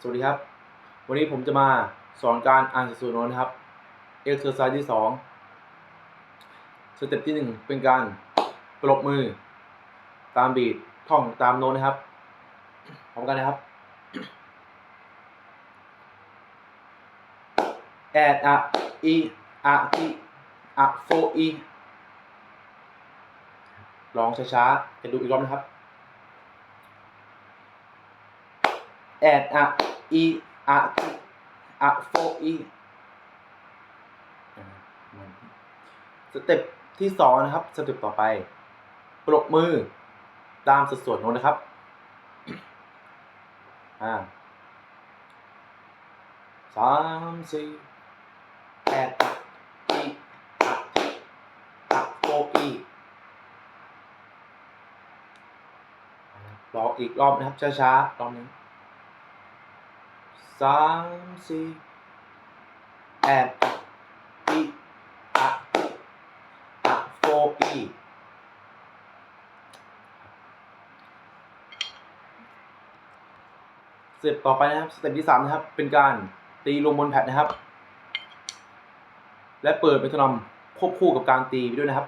สวัสดีครับ วันนี้ผมจะมาสอนการอ่านสัดส่วนโน้ตนะครับ exercise ที่สองสเต็ปที่หนึ่งเป็นการปรบมือ ตามบีทท่องตามโน้ตนะครับพร้อมกันนะครับ add a e a e a fo e ลองช้าๆจะดูอีกรอบนะครับ add a e a e a fo e สเต็ปที่สองนะครับ สเต็ปต่อไป ปรบมือ ตามสัดส่วนโน้ตนะครับ อ่าสามสี่แปดอีอะอะโฟอีรออีกรอบนะครับช้าๆรอบนึง สามสี่แปดอีอะอะโฟอีสเต็ปต่อไปนะครับ สเต็ปที่สามนะครับ เป็นการตีลงบนแพดนะครับ และเปิดเป็นทนำควบคู่กับการตีไปด้วยนะครับ